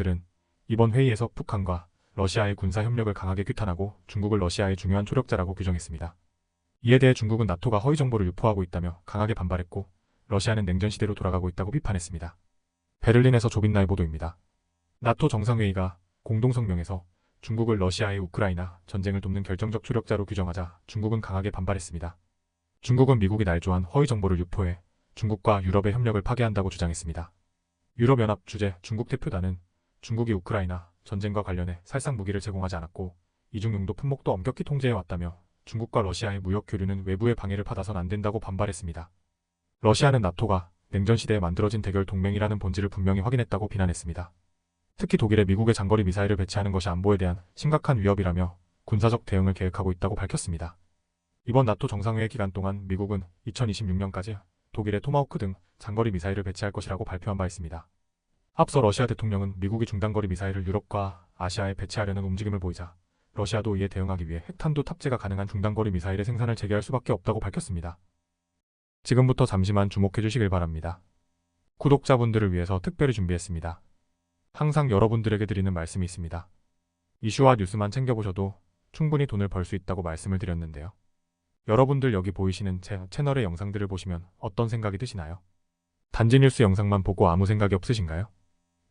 들은 이번 회의에서 북한과 러시아의 군사 협력을 강하게 규탄하고 중국을 러시아의 중요한 조력자라고 규정했습니다. 이에 대해 중국은 나토가 허위 정보를 유포하고 있다며 강하게 반발했고 러시아는 냉전 시대로 돌아가고 있다고 비판했습니다. 베를린에서 조빈나의 보도입니다. 나토 정상회의가 공동성명에서 중국을 러시아의 우크라이나 전쟁을 돕는 결정적 조력자로 규정하자 중국은 강하게 반발했습니다. 중국은 미국이 날조한 허위 정보를 유포해 중국과 유럽의 협력을 파괴한다고 주장했습니다. 유럽연합 주재 중국 대표단은 중국이 우크라이나 전쟁과 관련해 살상 무기를 제공하지 않았고 이중 용도 품목도 엄격히 통제해 왔다며 중국과 러시아의 무역 교류는 외부의 방해를 받아선 안 된다고 반발했습니다. 러시아는 나토가 냉전 시대에 만들어진 대결 동맹이라는 본질을 분명히 확인했다고 비난했습니다. 특히 독일에 미국의 장거리 미사일을 배치하는 것이 안보에 대한 심각한 위협이라며 군사적 대응을 계획하고 있다고 밝혔습니다. 이번 나토 정상회의 기간 동안 미국은 2026년까지 독일의 토마호크 등 장거리 미사일을 배치할 것이라고 발표한 바 있습니다. 앞서 러시아 대통령은 미국이 중단거리 미사일을 유럽과 아시아에 배치하려는 움직임을 보이자 러시아도 이에 대응하기 위해 핵탄두 탑재가 가능한 중단거리 미사일의 생산을 재개할 수밖에 없다고 밝혔습니다. 지금부터 잠시만 주목해 주시길 바랍니다. 구독자분들을 위해서 특별히 준비했습니다. 항상 여러분들에게 드리는 말씀이 있습니다. 이슈와 뉴스만 챙겨보셔도 충분히 돈을 벌 수 있다고 말씀을 드렸는데요. 여러분들 여기 보이시는 제 채널의 영상들을 보시면 어떤 생각이 드시나요? 단지 뉴스 영상만 보고 아무 생각이 없으신가요?